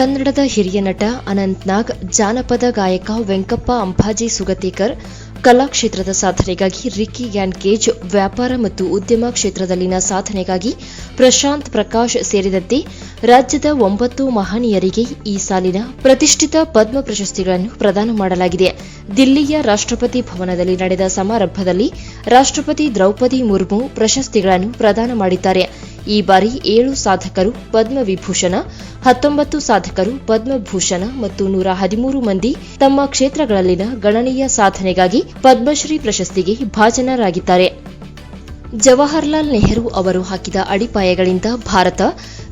ಕನ್ನಡದ ಹಿರಿಯ ನಟ ಅನಂತ್ನಾಗ್ ಜಾನಪದ ಗಾಯಕ ವೆಂಕಪ್ಪ ಅಂಬಾಜಿ ಸುಗತೇಕರ್ ಕಲಾಕ್ಷೇತ್ರದ ಸಾಧನೆಗಾಗಿ ರಿಕ್ಕಿ ಗ್ಯಾನ್ ಕೇಜ್, ವ್ಯಾಪಾರ ಮತ್ತು ಉದ್ಯಮ ಕ್ಷೇತ್ರದಲ್ಲಿನ ಸಾಧನೆಗಾಗಿ ಪ್ರಶಾಂತ್ ಪ್ರಕಾಶ್ ಸೇರಿದಂತೆ ರಾಜ್ಯದ ಒಂಬತ್ತು ಮಹನೀಯರಿಗೆ ಈ ಸಾಲಿನ ಪ್ರತಿಷ್ಠಿತ ಪದ್ಮ ಪ್ರಶಸ್ತಿಗಳನ್ನು ಪ್ರದಾನ ಮಾಡಲಾಗಿದೆ. ದಿಲ್ಲಿಯ ರಾಷ್ಟ್ರಪತಿ ಭವನದಲ್ಲಿ ನಡೆದ ಸಮಾರಂಭದಲ್ಲಿ ರಾಷ್ಟ್ರಪತಿ ದ್ರೌಪದಿ ಮುರ್ಮು ಪ್ರಶಸ್ತಿಗಳನ್ನು ಪ್ರದಾನ ಮಾಡಿದ್ದಾರೆ. ಈ ಬಾರಿ ಏಳು ಸಾಧಕರು ಪದ್ಮವಿಭೂಷಣ, ಹತ್ತೊಂಬತ್ತು ಸಾಧಕರು ಪದ್ಮಭೂಷಣ ಮತ್ತು ನೂರ ಹದಿಮೂರು ಮಂದಿ ತಮ್ಮ ಕ್ಷೇತ್ರಗಳಲ್ಲಿನ ಗಣನೀಯ ಸಾಧನೆಗಾಗಿ ಪದ್ಮಶ್ರೀ ಪ್ರಶಸ್ತಿಗೆ ಭಾಜನರಾಗಿದ್ದಾರೆ. ಜವಾಹರ್ಲಾಲ್ ನೆಹರು ಅವರು ಹಾಕಿದ ಅಡಿಪಾಯಗಳಿಂದ ಭಾರತ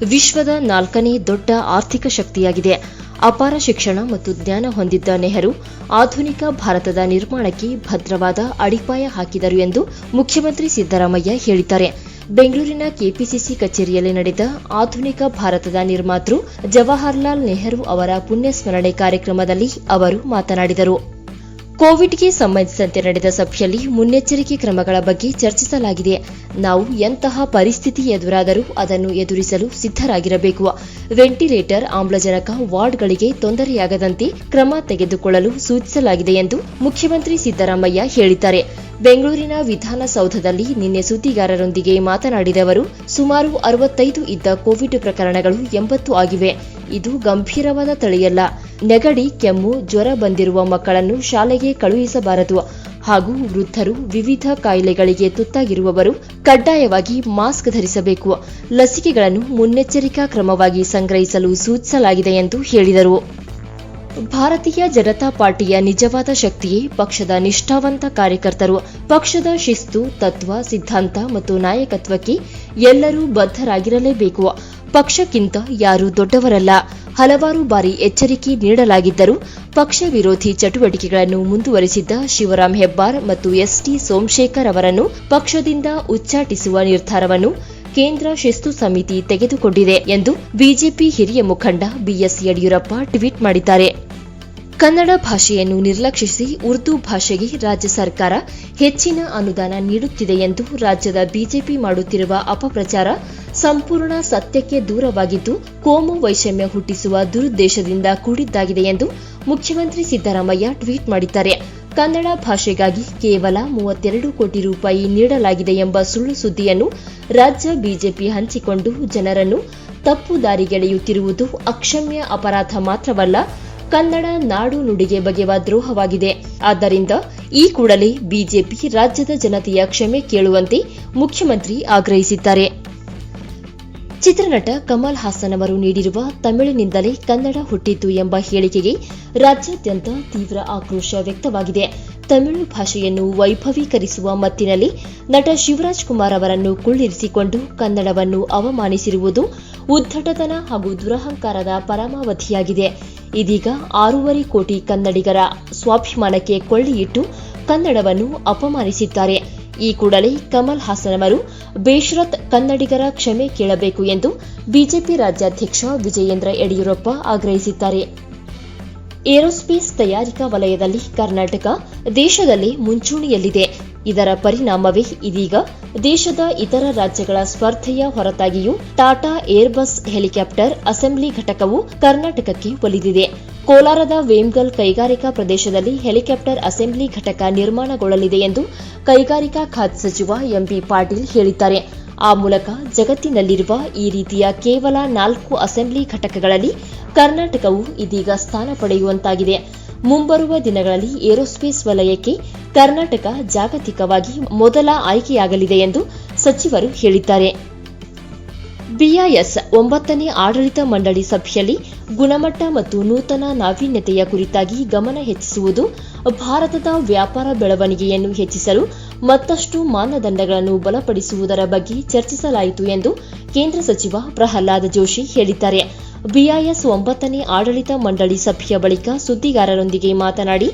ವಿಶ್ವದ ನಾಲ್ಕನೇ ದೊಡ್ಡ ಆರ್ಥಿಕ ಶಕ್ತಿಯಾಗಿದೆ. ಅಪಾರ ಶಿಕ್ಷಣ ಮತ್ತು ಜ್ಞಾನ ಹೊಂದಿದ್ದ ನೆಹರು ಆಧುನಿಕ ಭಾರತದ ನಿರ್ಮಾಣಕ್ಕೆ ಭದ್ರವಾದ ಅಡಿಪಾಯ ಹಾಕಿದರು ಎಂದು ಮುಖ್ಯಮಂತ್ರಿ ಸಿದ್ದರಾಮಯ್ಯ ಹೇಳಿದ್ದಾರೆ. ಬೆಂಗಳೂರಿನ ಕೆಪಿಸಿಸಿ ಕಚೇರಿಯಲ್ಲಿ ನಡೆದ ಆಧುನಿಕ ಭಾರತದ ನಿರ್ಮಾತೃ ಜವಾಹರ್ಲಾಲ್ ನೆಹರು ಅವರ ಪುಣ್ಯಸ್ಮರಣೆ ಕಾರ್ಯಕ್ರಮದಲ್ಲಿ ಅವರು ಮಾತನಾಡಿದರು. ಕೋವಿಡ್ಗೆ ಸಂಬಂಧಿಸಿದಂತೆ ನಡೆದ ಸಭೆಯಲ್ಲಿ ಮುನ್ನೆಚ್ಚರಿಕೆ ಕ್ರಮಗಳ ಬಗ್ಗೆ ಚರ್ಚಿಸಲಾಗಿದೆ. ನಾವು ಎಂತಹ ಪರಿಸ್ಥಿತಿ ಎದುರಾದರೂ ಅದನ್ನು ಎದುರಿಸಲು ಸಿದ್ಧರಾಗಿರಬೇಕು. ವೆಂಟಿಲೇಟರ್, ಆಮ್ಲಜನಕ ವಾರ್ಡ್ಗಳಿಗೆ ತೊಂದರೆಯಾಗದಂತೆ ಕ್ರಮ ತೆಗೆದುಕೊಳ್ಳಲು ಸೂಚಿಸಲಾಗಿದೆ ಎಂದು ಮುಖ್ಯಮಂತ್ರಿ ಸಿದ್ದರಾಮಯ್ಯ ಹೇಳಿದ್ದಾರೆ. ಬೆಂಗಳೂರಿನ ವಿಧಾನಸೌಧದಲ್ಲಿ ನಿನ್ನೆ ಸುದ್ದಿಗಾರರೊಂದಿಗೆ ಮಾತನಾಡಿದ ಅವರು, ಸುಮಾರು ಅರವತ್ತೈದು ಇದ್ದ ಕೋವಿಡ್ ಪ್ರಕರಣಗಳು ಎಂಬತ್ತು ಆಗಿವೆ. ಇದು ಗಂಭೀರವಾದ ತಳಿಯಲ್ಲ. ನೆಗಡಿ, ಕೆಮ್ಮು, ಜ್ವರ ಬಂದಿರುವ ಮಕ್ಕಳನ್ನು ಶಾಲೆಗೆ ಕಳುಹಿಸಬಾರದು. ಹಾಗೂ ವೃದ್ಧರು ವಿವಿಧ ಕಾಯಿಲೆಗಳಿಗೆ ತುತ್ತಾಗಿರುವವರು ಕಡ್ಡಾಯವಾಗಿ ಮಾಸ್ಕ್ ಧರಿಸಬೇಕು. ಲಸಿಕೆಗಳನ್ನು ಮುನ್ನೆಚ್ಚರಿಕಾ ಕ್ರಮವಾಗಿ ಸಂಗ್ರಹಿಸಲು ಸೂಚಿಸಲಾಗಿದೆ ಎಂದು ಹೇಳಿದರು. ಭಾರತೀಯ ಜನತಾ ಪಾರ್ಟಿಯ ನಿಜವಾದ ಶಕ್ತಿಯೇ ಪಕ್ಷದ ನಿಷ್ಠಾವಂತ ಕಾರ್ಯಕರ್ತರು. ಪಕ್ಷದ ಶಿಸ್ತು, ತತ್ವ, ಸಿದ್ಧಾಂತ ಮತ್ತು ನಾಯಕತ್ವಕ್ಕೆ ಎಲ್ಲರೂ ಬದ್ಧರಾಗಿರಲೇಬೇಕು. ಪಕ್ಷಕ್ಕಿಂತ ಯಾರೂ ದೊಡ್ಡವರಲ್ಲ. ಹಲವಾರು ಬಾರಿ ಎಚ್ಚರಿಕೆ ನೀಡಲಾಗಿದ್ದರೂ ಪಕ್ಷ ವಿರೋಧಿ ಚಟುವಟಿಕೆಗಳನ್ನು ಮುಂದುವರೆಸಿದ್ದ ಶಿವರಾಂ ಹೆಬ್ಬಾರ್ ಮತ್ತು ಎಸ್ಟಿ ಸೋಮಶೇಖರ್ ಅವರನ್ನು ಪಕ್ಷದಿಂದ ಉಚ್ಚಾಟಿಸುವ ನಿರ್ಧಾರವನ್ನು ಕೇಂದ್ರ ಶಿಸ್ತು ಸಮಿತಿ ತೆಗೆದುಕೊಂಡಿದೆ ಎಂದು ಬಿಜೆಪಿ ಹಿರಿಯ ಮುಖಂಡ ಬಿಎಸ್ ಯಡಿಯೂರಪ್ಪ ಟ್ವೀಟ್ ಮಾಡಿದ್ದಾರೆ. ಕನ್ನಡ ಭಾಷೆಯನ್ನು ನಿರ್ಲಕ್ಷಿಸಿ ಉರ್ದು ಭಾಷೆಗೆ ರಾಜ್ಯ ಸರ್ಕಾರ ಹೆಚ್ಚಿನ ಅನುದಾನ ನೀಡುತ್ತಿದೆ ಎಂದು ರಾಜ್ಯದ ಬಿಜೆಪಿ ಮಾಡುತ್ತಿರುವ ಅಪಪ್ರಚಾರ ಸಂಪೂರ್ಣ ಸತ್ಯಕ್ಕೆ ದೂರವಾಗಿದ್ದು ಕೋಮು ವೈಷಮ್ಯ ಹುಟ್ಟಿಸುವ ದುರುದ್ದೇಶದಿಂದ ಕೂಡಿದ್ದಾಗಿದೆ ಎಂದು ಮುಖ್ಯಮಂತ್ರಿ ಸಿದ್ದರಾಮಯ್ಯ ಟ್ವೀಟ್ ಮಾಡಿದ್ದಾರೆ. ಕನ್ನಡ ಭಾಷೆಗಾಗಿ ಕೇವಲ ಮೂವತ್ತೆರಡು ಕೋಟಿ ರೂಪಾಯಿ ನೀಡಲಾಗಿದೆ ಎಂಬ ಸುಳ್ಳು ಸುದ್ದಿಯನ್ನು ರಾಜ್ಯ ಬಿಜೆಪಿ ಹಂಚಿಕೊಂಡು ಜನರನ್ನು ತಪ್ಪು ದಾರಿಗೆಳೆಯುತ್ತಿರುವುದು ಅಕ್ಷಮ್ಯ ಅಪರಾಧ ಮಾತ್ರವಲ್ಲ, ಕನ್ನಡ ನಾಡು ನುಡಿಗೆ ಬಗೆವ ದ್ರೋಹವಾಗಿದೆ. ಆದ್ದರಿಂದ ಈ ಕೂಡಲೇ ಬಿಜೆಪಿ ರಾಜ್ಯದ ಜನತೆಯ ಕ್ಷಮೆ ಕೇಳುವಂತೆ ಮುಖ್ಯಮಂತ್ರಿ ಆಗ್ರಹಿಸಿದ್ದಾರೆ. ಚಿತ್ರನಟ ಕಮಲ್ ಹಾಸನ್ ಅವರು ನೀಡಿರುವ ತಮಿಳಿನಿಂದಲೇ ಕನ್ನಡ ಹುಟ್ಟಿತು ಎಂಬ ಹೇಳಿಕೆಗೆ ರಾಜ್ಯಾದ್ಯಂತ ತೀವ್ರ ಆಕ್ರೋಶ ವ್ಯಕ್ತವಾಗಿದೆ. ತಮಿಳು ಭಾಷೆಯನ್ನು ವೈಭವೀಕರಿಸುವ ಮತ್ತಿನಲ್ಲಿ ನಟ ಶಿವರಾಜ್ ಕುಮಾರ್ ಅವರನ್ನು ಕುಳ್ಳಿರಿಸಿಕೊಂಡು ಕನ್ನಡವನ್ನು ಅವಮಾನಿಸಿರುವುದು ಉದ್ದಟತನ ಹಾಗೂ ದುರಹಂಕಾರದ ಪರಮಾವಧಿಯಾಗಿದೆ. ಇದೀಗ ಆರೂವರೆ ಕೋಟಿ ಕನ್ನಡಿಗರ ಸ್ವಾಭಿಮಾನಕ್ಕೆ ಕೊಳ್ಳಿಯಿಟ್ಟು ಕನ್ನಡವನ್ನು ಅಪಮಾನಿಸಿದ್ದಾರೆ. ಈ ಕೂಡಲೇ ಕಮಲ್ ಹಾಸನ್ ಅವರು ಬೇಶ್ರತ್ ಕನ್ನಡಿಗರ ಕ್ಷಮೆ ಕೇಳಬೇಕು ಎಂದು ಬಿಜೆಪಿ ರಾಜ್ಯಾಧ್ಯಕ್ಷ ವಿಜಯೇಂದ್ರ ಯಡಿಯೂರಪ್ಪ ಆಗ್ರಹಿಸಿದ್ದಾರೆ. ಏರೋಸ್ಪೇಸ್ ತಯಾರಿಕಾ ವಲಯದಲ್ಲಿ ಕರ್ನಾಟಕ ದೇಶದಲ್ಲಿ ಮುಂಚೂಣಿಯಲ್ಲಿದೆ. ಇದರ ಪರಿಣಾಮವೇ ಇದೀಗ ದೇಶದ ಇತರ ರಾಜ್ಯಗಳ ಸ್ಪರ್ಧೆಯ ಹೊರತಾಗಿಯೂ ಟಾಟಾ ಏರ್ಬಸ್ ಹೆಲಿಕಾಪ್ಟರ್ ಅಸೆಂಬ್ಲಿ ಘಟಕವು ಕರ್ನಾಟಕಕ್ಕೆ ಒಲಿದಿದೆ. ಕೋಲಾರದ ವೇಮ್ಗಲ್ ಕೈಗಾರಿಕಾ ಪ್ರದೇಶದಲ್ಲಿ ಹೆಲಿಕಾಪ್ಟರ್ ಅಸೆಂಬ್ಲಿ ಘಟಕ ನಿರ್ಮಾಣಗೊಳ್ಳಲಿದೆ ಎಂದು ಕೈಗಾರಿಕಾ ಖಾತೆ ಸಚಿವ ಎಂಬಿ ಪಾಟೀಲ್ ಹೇಳಿದ್ದಾರೆ. ಆ ಮೂಲಕ ಜಗತ್ತಿನಲ್ಲಿರುವ ಈ ರೀತಿಯ ಕೇವಲ ನಾಲ್ಕು ಅಸೆಂಬ್ಲಿ ಘಟಕಗಳಲ್ಲಿ ಕರ್ನಾಟಕವು ಇದೀಗ ಸ್ಥಾನ ಪಡೆಯುವಂತಾಗಿದೆ. ಮುಂಬರುವ ದಿನಗಳಲ್ಲಿ ಏರೋಸ್ಪೇಸ್ ವಲಯಕ್ಕೆ ಕರ್ನಾಟಕ ಜಾಗತಿಕವಾಗಿ ಮೊದಲ ಆಯ್ಕೆಯಾಗಲಿದೆ ಎಂದು ಸಚಿವರು ಹೇಳಿದ್ದಾರೆ. ಬಿಐಎಸ್ ಒಂಬತ್ತನೇ ಆಡಳಿತ ಮಂಡಳಿ ಸಭೆಯಲ್ಲಿ ಗುಣಮಟ್ಟ ಮತ್ತು ನೂತನ ನಾವೀನ್ಯತೆಯ ಕುರಿತಾಗಿ ಗಮನ ಹೆಚ್ಚಿಸುವುದು, ಭಾರತದ ವ್ಯಾಪಾರ ಬೆಳವಣಿಗೆಯನ್ನು ಹೆಚ್ಚಿಸಲು ಮತ್ತಷ್ಟು ಮಾನದಂಡಗಳನ್ನು ಬಲಪಡಿಸುವುದರ ಬಗ್ಗೆ ಚರ್ಚಿಸಲಾಯಿತು ಎಂದು ಕೇಂದ್ರ ಸಚಿವ ಪ್ರಹ್ಲಾದ್ ಜೋಶಿ ಹೇಳಿದ್ದಾರೆ. ಬಿಐಎಸ್ ಒಂಬತ್ತನೇ ಆಡಳಿತ ಮಂಡಳಿ ಸಭೆಯ ಬಳಿಕ ಸುದ್ದಿಗಾರರೊಂದಿಗೆ ಮಾತನಾಡಿ,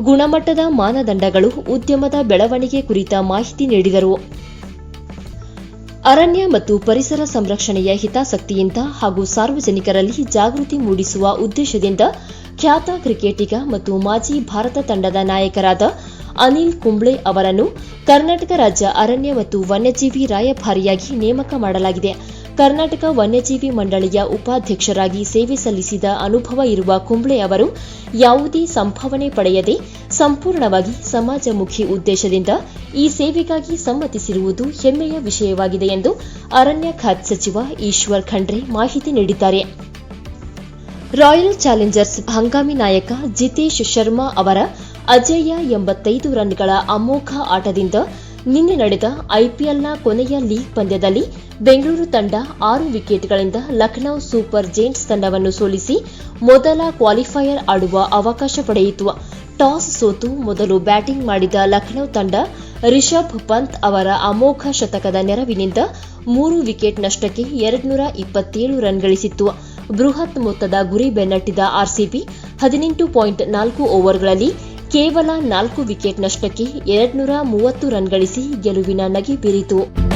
ಗುಣಮಟ್ಟದ ಮಾನದಂಡಗಳು ಉದ್ಯಮದ ಬೆಳವಣಿಗೆ ಕುರಿತ ಮಾಹಿತಿ ನೀಡಿದರು. ಅರಣ್ಯ ಮತ್ತು ಪರಿಸರ ಸಂರಕ್ಷಣೆಯ ಹಿತಾಸಕ್ತಿಯಿಂದ ಹಾಗೂ ಸಾರ್ವಜನಿಕರಲ್ಲಿ ಜಾಗೃತಿ ಮೂಡಿಸುವ ಉದ್ದೇಶದಿಂದ ಖ್ಯಾತ ಕ್ರಿಕೆಟಿಗ ಮತ್ತು ಮಾಜಿ ಭಾರತ ತಂಡದ ನಾಯಕರಾದ ಅನಿಲ್ ಕುಂಬ್ಳೆ ಅವರನ್ನು ಕರ್ನಾಟಕ ರಾಜ್ಯ ಅರಣ್ಯ ಮತ್ತು ವನ್ಯಜೀವಿ ರಾಯಭಾರಿಯಾಗಿ ನೇಮಕ ಮಾಡಲಾಗಿದೆ. ಕರ್ನಾಟಕ ವನ್ಯಜೀವಿ ಮಂಡಳಿಯ ಉಪಾಧ್ಯಕ್ಷರಾಗಿ ಸೇವೆ ಸಲ್ಲಿಸಿದ ಅನುಭವ ಇರುವ ಕುಂಬ್ಳೆ ಅವರು ಯಾವುದೇ ಸಂಭಾವನೆ ಪಡೆಯದೆ ಸಂಪೂರ್ಣವಾಗಿ ಸಮಾಜಮುಖಿ ಉದ್ದೇಶದಿಂದ ಈ ಸೇವೆಗಾಗಿ ಸಮ್ಮತಿಸಿರುವುದು ಹೆಮ್ಮೆಯ ವಿಷಯವಾಗಿದೆ ಎಂದು ಅರಣ್ಯ ಖಾತೆ ಸಚಿವ ಈಶ್ವರ್ ಖಂಡ್ರೆ ಮಾಹಿತಿ ನೀಡಿದ್ದಾರೆ. ರಾಯಲ್ ಚಾಲೆಂಜರ್ಸ್ ಹಂಗಾಮಿ ನಾಯಕ ಜಿತೇಶ್ ಶರ್ಮಾ ಅವರ ಅಜೇಯ ಎಂಬತ್ತೈದು ರನ್ಗಳ ಅಮೋಘ ಆಟದಿಂದ ನಿನ್ನೆ ನಡೆದ ಐಪಿಎಲ್ನ ಕೊನೆಯ ಲೀಗ್ ಪಂದ್ಯದಲ್ಲಿ ಬೆಂಗಳೂರು ತಂಡ ಆರು ವಿಕೆಟ್ಗಳಿಂದ ಲಖನೌ ಸೂಪರ್ ಜೇಂಟ್ಸ್ ತಂಡವನ್ನು ಸೋಲಿಸಿ ಮೊದಲ ಕ್ವಾಲಿಫೈಯರ್ ಆಡುವ ಅವಕಾಶ ಪಡೆಯಿತು. ಟಾಸ್ ಸೋತು ಮೊದಲು ಬ್ಯಾಟಿಂಗ್ ಮಾಡಿದ ಲಖನೌ ತಂಡ ರಿಷಬ್ ಪಂತ್ ಅವರ ಅಮೋಘ ಶತಕದ ನೆರವಿನಿಂದ ಮೂರು ವಿಕೆಟ್ ನಷ್ಟಕ್ಕೆ ಎರಡ್ನೂರ ಇಪ್ಪತ್ತೇಳು ರನ್ ಗಳಿಸಿತ್ತು. ಬೃಹತ್ ಮೊತ್ತದ ಗುರಿ ಬೆನ್ನಟ್ಟಿದ ಆರ್ಸಿಬಿ ಹದಿನೆಂಟು ಪಾಯಿಂಟ್ ನಾಲ್ಕು ಓವರ್ಗಳಲ್ಲಿ ಕೇವಲ ನಾಲ್ಕು ವಿಕೆಟ್ ನಷ್ಟಕ್ಕೆ ಎರಡ್ನೂರ ಮೂವತ್ತು ರನ್ ಗಳಿಸಿ ಗೆಲುವಿನ ನಗೆ ಬೀರಿತು.